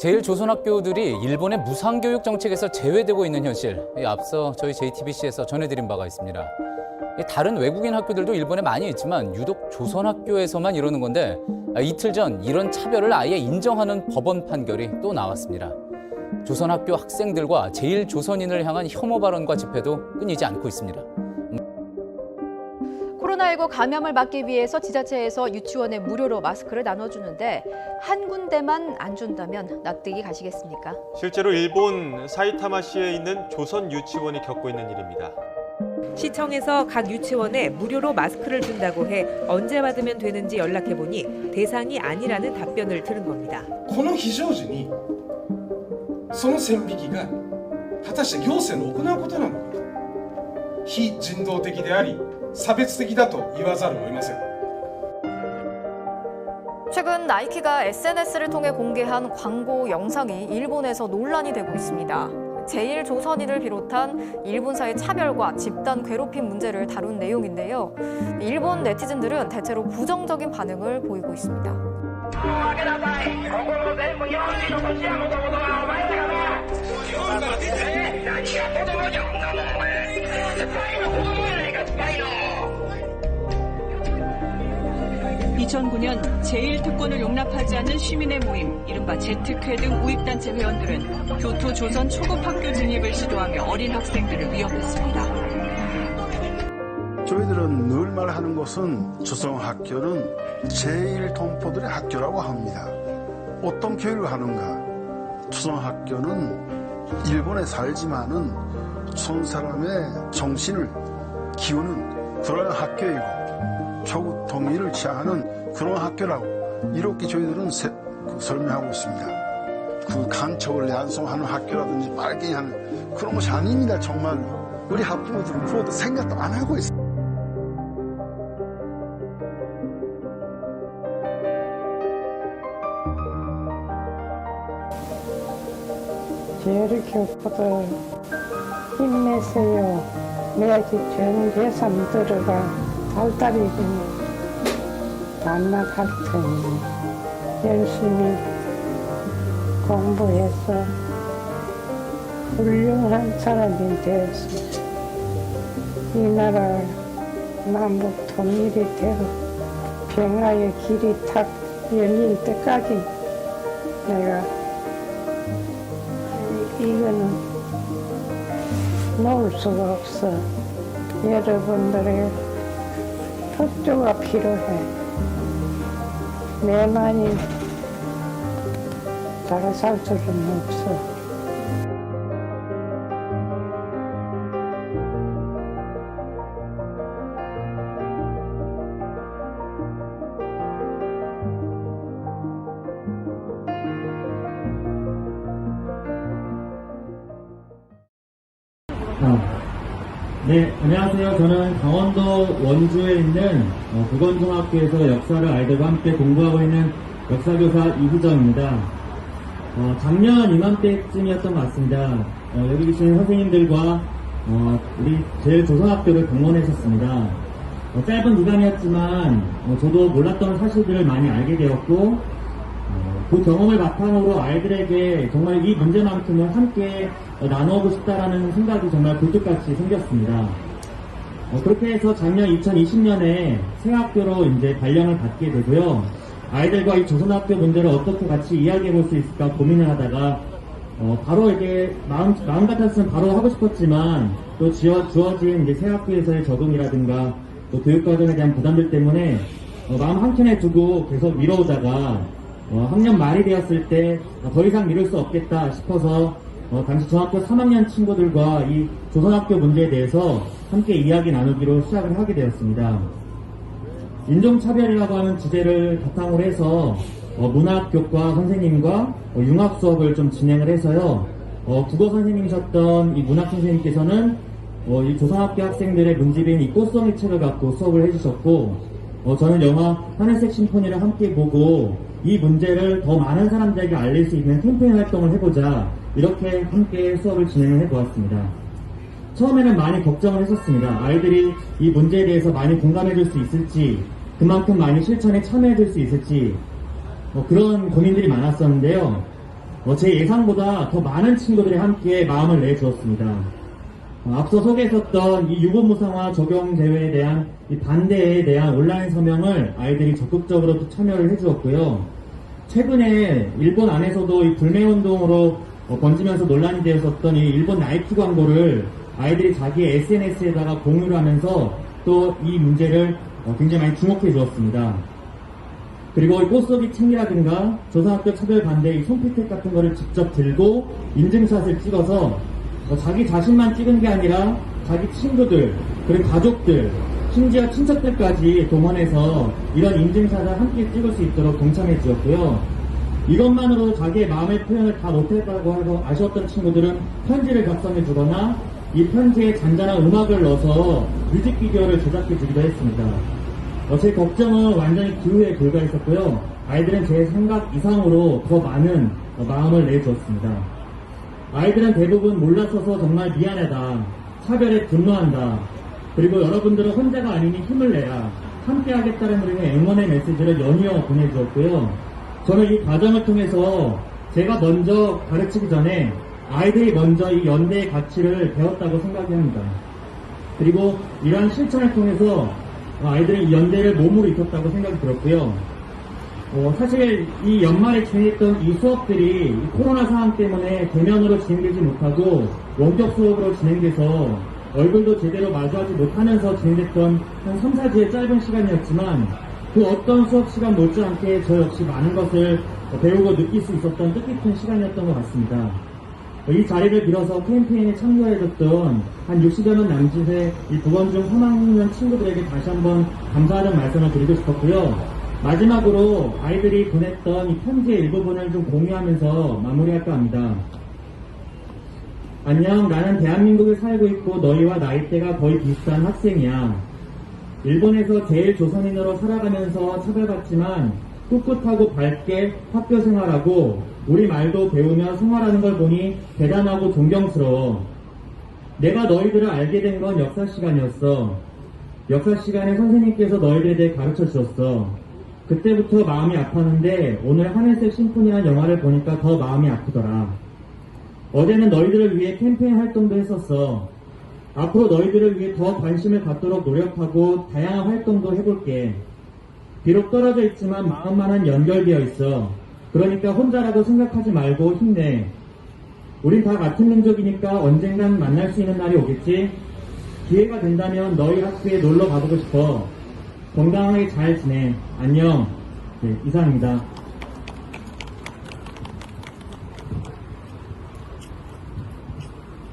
제1조선학교들이 일본의 무상교육 정책에서 제외되고 있는 현실, 이 앞서 저희 JTBC에서 전해드린 바가 있습니다. 이 다른 외국인 학교들도 일본에 많이 있지만 유독 조선학교에서만 이러는 건데 아, 이틀 전 이런 차별을 아예 인정하는 법원 판결이 또 나왔습니다. 조선학교 학생들과 제1조선인을 향한 혐오 발언과 집회도 끊이지 않고 있습니다. 코로나19 감염을 막기 위해서 지자체에서 유치원에 무료로 마스크를 나눠주는데 한 군데만 안 준다면 납득이 가시겠습니까? 실제로 일본 사이타마시에 있는 조선 유치원이 겪고 있는 일입니다. 시청에서 각 유치원에 무료로 마스크를 준다고 해 언제 받으면 되는지 연락해 보니 대상이 아니라는 답변을 들은 겁니다. この非常時にその線引きが果たして行政の行うことなのか非人道的であり 差別的だと言わざるを得ません 최근 나이키가 SNS를 통해 공개한 광고 영상이 일본에서 논란이 되고 있습니다. 제1조선인을 비롯한 일본사의 차별과 집단 괴롭힘 문제를 다룬 내용인데요. 일본 네티즌들은 대체로 부정적인 반응을 보이고 있습니다. 2009년 제1특권을 용납하지 않는 시민의 모임, 이른바 제특회 등 우익단체 회원들은 교토 조선 초급학교 진입을 시도하며 어린 학생들을 위협했습니다. 저희들은 늘 말하는 것은 조선학교는 제1동포들의 학교라고 합니다. 어떤 교육을 하는가? 조선학교는 일본에 살지만은 촌 사람의 정신을 키우는 그런 학교이고 조국 통일을 취하는 그런 학교라고 이렇게 저희들은 세- 그 설명하고 있습니다. 그 간척을 양성하는 학교라든지 빨갱이 하는 그런 것이 아닙니다. 정말로. 우리 학부모들은 그것도 생각도 안 하고 있어요. 제일 교포들 힘내세요. 매주 전 예산 들어가 달달이니 만나갈 테니 열심히 공부해서 훌륭한 사람이 되어서 이 나라 남북 통일이 되고 평화의 길이 탁 열릴 때까지 내가 이거는 놓을 수가 없어. 여러분들의 협조가 필요해. 내만이 잘살 수는 없어. 아, 네, 안녕하세요. 저는 강원도 원주에 있는 어, 국원중학교에서 역사를 아이들과 함께 공부하고 있는 역사교사 이희정입니다. 어, 작년 이맘때쯤이었던 것 같습니다. 어, 여기 계신 선생님들과 어, 우리 제일 조선학교를 방문하셨습니다. 어, 짧은 기간이었지만 어, 저도 몰랐던 사실들을 많이 알게 되었고 어, 그 경험을 바탕으로 아이들에게 정말 이 문제만큼은 함께 어, 나누고 싶다라는 생각이 정말 굴뚝같이 생겼습니다. 어, 그렇게 해서 작년 2020년에 새 학교로 이제 발령을 받게 되고요. 아이들과 이 조선학교 문제를 어떻게 같이 이야기해 볼 수 있을까 고민을 하다가 어, 바로 이게 마음, 마음 같았으면 바로 하고 싶었지만 또 지어, 주어진 이제 새 학교에서의 적응이라든가 또 교육과정에 대한 부담들 때문에 어, 마음 한켠에 두고 계속 미뤄오다가 어, 학년 말이 되었을 때 더 이상 미룰 수 없겠다 싶어서 어, 당시 중학교 3학년 친구들과 이 조선학교 문제에 대해서 함께 이야기 나누기로 시작을 하게 되었습니다. 인종차별이라고 하는 주제를 바탕으로 해서 어, 문학 교과 선생님과 어, 융합 수업을 좀 진행을 해서요. 어, 국어 선생님이셨던 이 문학 선생님께서는 어, 이 조선학교 학생들의 문집인 이 꽃송이 책을 갖고 수업을 해주셨고 어, 저는 영화 하늘색 심포니를 함께 보고 이 문제를 더 많은 사람들에게 알릴 수 있는 캠페인 활동을 해보자 이렇게 함께 수업을 진행을 해보았습니다. 처음에는 많이 걱정을 했었습니다. 아이들이 이 문제에 대해서 많이 공감해 줄 수 있을지, 그만큼 많이 실천에 참여해 줄 수 있을지, 뭐 그런 고민들이 많았었는데요. 어, 제 예상보다 더 많은 친구들이 함께 마음을 내주었습니다. 어, 앞서 소개했었던 이 유보무상화 적용 제외에 대한 이 반대에 대한 온라인 서명을 아이들이 적극적으로 또 참여를 해주었고요. 최근에 일본 안에서도 이 불매운동으로 어, 번지면서 논란이 되었었던 이 일본 나이키 광고를 아이들이 자기 SNS에다가 공유를 하면서 또 이 문제를 어, 굉장히 많이 주목해 주었습니다. 그리고 이 꽃소비 챙이라든가 조선학교 차별 반대 이 손패택 같은 거를 직접 들고 인증샷을 찍어서 어, 자기 자신만 찍은 게 아니라 자기 친구들 그리고 가족들 심지어 친척들까지 동원해서 이런 인증샷을 함께 찍을 수 있도록 동참해 주었고요. 이것만으로 자기의 마음의 표현을 다 못했다고 하고 아쉬웠던 친구들은 편지를 작성해 주거나 이 편지에 잔잔한 음악을 넣어서 뮤직비디오를 제작해 주기도 했습니다. 어, 제 걱정은 완전히 기후에 불과했었고요. 아이들은 제 생각 이상으로 더 많은 어, 마음을 내주었습니다. 아이들은 대부분 몰랐어서 정말 미안하다. 차별에 분노한다. 그리고 여러분들은 혼자가 아니니 힘을 내라. 함께 하겠다는 의미의 응원의 메시지를 연이어 보내주었고요. 저는 이 과정을 통해서 제가 먼저 가르치기 전에 아이들이 먼저 이 연대의 가치를 배웠다고 생각합니다. 그리고 이러한 실천을 통해서 아이들은 이 연대를 몸으로 익혔다고 생각이 들었고요. 어, 사실 이 연말에 진행했던 이 수업들이 이 코로나 상황 때문에 대면으로 진행되지 못하고 원격 수업으로 진행돼서 얼굴도 제대로 마주하지 못하면서 진행됐던 한 3, 4주의 짧은 시간이었지만 그 어떤 수업 시간 못지않게 저 역시 많은 것을 배우고 느낄 수 있었던 뜻깊은 시간이었던 것 같습니다. 이 자리를 빌어서 캠페인에 참여해줬던 한 60여 명 남짓의 이 부건중 3학년 친구들에게 다시 한번 감사하는 말씀을 드리고 싶었고요. 마지막으로 아이들이 보냈던 이 편지의 일부분을 좀 공유하면서 마무리할까 합니다. 안녕, 나는 대한민국에 살고 있고 너희와 나이대가 거의 비슷한 학생이야. 일본에서 제일 조선인으로 살아가면서 차별받지만 꿋꿋하고 밝게 학교 생활하고 우리 말도 배우며 생활하는 걸 보니 대단하고 존경스러워. 내가 너희들을 알게 된 건 역사 시간이었어. 역사 시간에 선생님께서 너희들에 대해 가르쳐 주셨어. 그때부터 마음이 아팠는데 오늘 하늘색 심포니라는 영화를 보니까 더 마음이 아프더라. 어제는 너희들을 위해 캠페인 활동도 했었어. 앞으로 너희들을 위해 더 관심을 갖도록 노력하고 다양한 활동도 해볼게. 비록 떨어져 있지만 마음만은 연결되어 있어. 그러니까 혼자라고 생각하지 말고 힘내. 우린 다 같은 민족이니까 언젠간 만날 수 있는 날이 오겠지? 기회가 된다면 너희 학교에 놀러 가보고 싶어. 건강하게 잘 지내. 안녕. 네, 이상입니다.